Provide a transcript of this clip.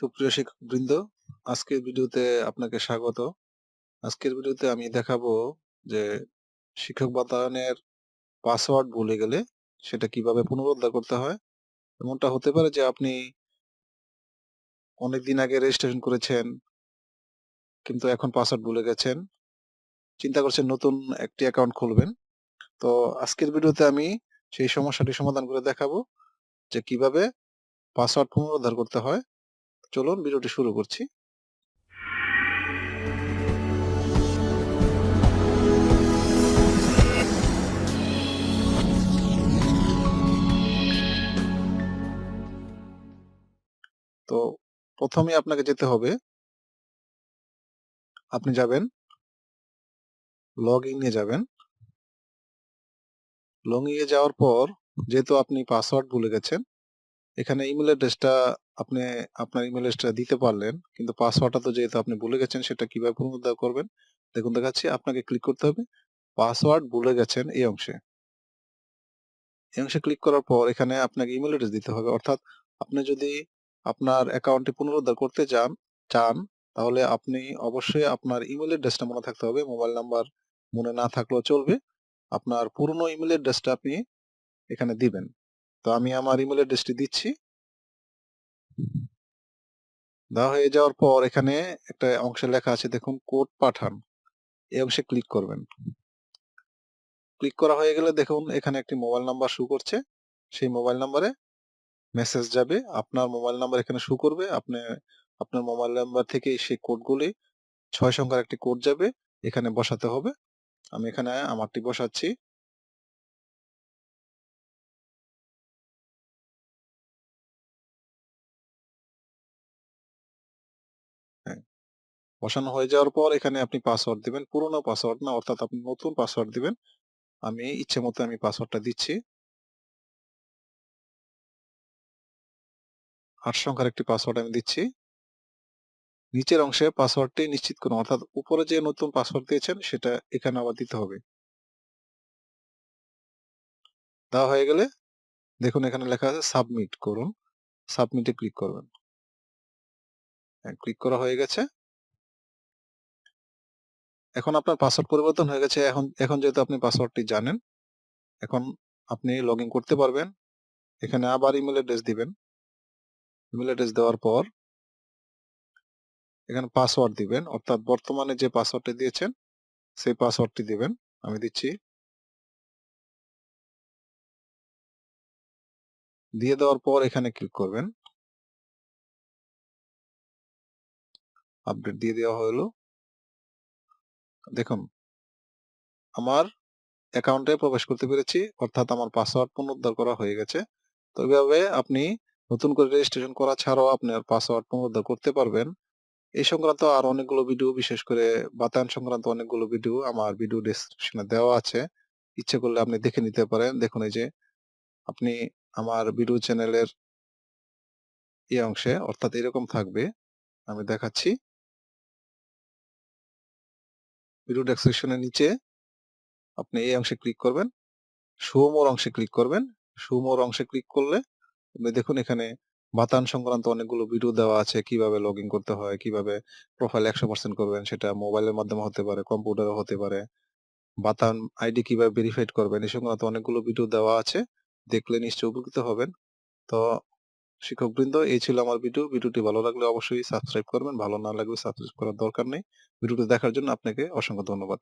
সুপ্রিয় শিক্ষকবৃন্দ, আজকের ভিডিওতে আপনাকে স্বাগত। আজকের ভিডিওতে আমি দেখাবো যে শিক্ষক বাতায়নের পাসওয়ার্ড ভুলে গেলে সেটা কীভাবে পুনরুদ্ধার করতে হয়। এমনটা হতে পারে যে আপনি অনেকদিন আগে রেজিস্ট্রেশন করেছেন কিন্তু এখন পাসওয়ার্ড ভুলে গেছেন। চিন্তা করছেন নতুন একটি অ্যাকাউন্ট খুলবেন। তো আজকের ভিডিওতে আমি সেই সমস্যাটি সমাধান করে দেখাবো যে কীভাবে পাসওয়ার্ড পুনরুদ্ধার করতে হয়। চলুন ভিডিওটি শুরু করছি। তো প্রথমেই আপনাকে যেতে হবে। আপনি যাবেন। লগ ইন ইনে যাবেন। লগ ইনে যাওয়ার পর যেহেতু আপনি পাসওয়ার্ড ভুলে গেছেন এখানে ইমেল অ্যাড্রেসটা আপনি আপনার ইমেল অ্যাড্রেসটা দিতে পারলেন, কিন্তু পাসওয়ার্ডটা তো যেহেতু আপনি ভুলে গেছেন, সেটা কীভাবে পুনরুদ্ধার করবেন? দেখুন, দেখাচ্ছি, আপনাকে ক্লিক করতে হবে পাসওয়ার্ড ভুলে গেছেন এই অংশে। এই অংশে ক্লিক করার পর এখানে আপনাকে ইমেল অ্যাড্রেস দিতে হবে। অর্থাৎ আপনি যদি আপনার অ্যাকাউন্টটি পুনরুদ্ধার করতে চান চান, তাহলে আপনি অবশ্যই আপনার ইমেল অ্যাড্রেসটা মনে থাকতে হবে মোবাইল নাম্বার মনে না থাকলেও চলবে। আপনার পুরনো ইমেল অ্যাড্রেসটা আপনি এখানে দিবেন। তো আমি আমার ইমেল অ্যাড্রেসটি দিচ্ছি। দেওয়া হয়ে যাওয়ার পর এখানে একটা অংশে লেখা আছে দেখুন কোড পাঠান। এই অংশে ক্লিক করবেন। ক্লিক করা হয়ে গেলে দেখুন এখানে একটি মোবাইল নাম্বার শু করছে। সেই মোবাইল নাম্বারে মেসেজ যাবে। আপনার মোবাইল নাম্বার এখানে শু করবে। আপনি আপনার মোবাইল নাম্বার থেকে সেই কোডগুলি ছয় সংখ্যার একটি কোড যাবে এখানে বসাতে হবে। আমি এখানে আমারটি বসাচ্ছি। বসানো হয়ে যাওয়ার পর এখানে আপনি পাসওয়ার্ড দিবেন, পুরনো পাসওয়ার্ড না, অর্থাৎ আপনি নতুন পাসওয়ার্ড দিবেন। আমি ইচ্ছে মতো আমি পাসওয়ার্ডটা দিচ্ছি। আট সংখ্যার একটি পাসওয়ার্ড আমি দিচ্ছি। নিচের অংশে পাসওয়ার্ডটি নিশ্চিত করুন, অর্থাৎ উপরে যে নতুন পাসওয়ার্ড দিয়েছেন, সেটা এখানে আবার দিতে হবে। দেওয়া হয়ে গেলে দেখুন এখানে লেখা আছে সাবমিট করুন। সাবমিটে ক্লিক করবেন। হ্যাঁ ক্লিক করা হয়ে গেছে। এখন আপনার পাসওয়ার্ড পরিবর্তন হয়ে গেছে। এখন এখন যেহেতু আপনি পাসওয়ার্ডটি জানেন এখন আপনি লগ করতে পারবেন। এখানে আবার ইমেল অ্যাড্রেস দিবেন। ইমেল অ্যাড্রেস দেওয়ার পর এখানে পাসওয়ার্ড দিবেন। অর্থাৎ বর্তমানে যে পাসওয়ার্ডটি দিয়েছেন সেই পাসওয়ার্ডটি দিবেন। আমি দিচ্ছি। দিয়ে দেওয়ার পর এখানে ক্লিক করবেন। আপডেট দিয়ে দেওয়া হলো। দেখুন, আমার অ্যাকাউন্টে প্রবেশ করতে পেরেছি, অর্থাৎ আমার পাসওয়ার্ড পুনরুদ্ধার করা হয়ে গেছে। তো এইভাবে আপনি নতুন করে রেজিস্ট্রেশন করা ছাড়াও আপনার পাসওয়ার্ড পুনরুদ্ধার করতে পারবেন। এই সংক্রান্ত আর অনেকগুলো ভিডিও বিশেষ করে বাতায়ন সংক্রান্ত অনেকগুলো ভিডিও আমার ভিডিও ডিসক্রিপশনে দেওয়া আছে। ইচ্ছে করলে আপনি দেখে নিতে পারেন। দেখুন, এই যে আপনি আমার ভিডিও চ্যানেলের এই অংশে, অর্থাৎ এরকম থাকবে। আমি দেখাচ্ছি। ভিডিও ডেসক্রিপশনের নিচে আপনি এই অংশে ক্লিক করবেন। সুমোর অংশে ক্লিক করবেন। সুমোর অংশে ক্লিক করলে আপনি দেখুন এখানে বাতান সংক্রান্ত অনেকগুলো ভিডিও দেওয়া আছে, কীভাবে লগ ইন করতে হয়, কীভাবে প্রোফাইল একশো পার্সেন্ট করবেন, সেটা মোবাইলের মাধ্যমে হতে পারে কম্পিউটারও হতে পারে। বাতান আইডি কীভাবে ভেরিফাইড করবেন এই সংক্রান্ত অনেকগুলো ভিডিও দেওয়া আছে, দেখলে নিশ্চয়ই উপকৃত হবেন। তো শিক্ষকবৃন্দ, এই ছিল আমার ভিডিও ভিডিওটি ভালো লাগলে অবশ্যই সাবস্ক্রাইব করবেন, ভালো না লাগলে সাবস্ক্রাইব করার দরকার নেই। ভিডিওটি দেখার জন্য আপনাকে অসংখ্য ধন্যবাদ।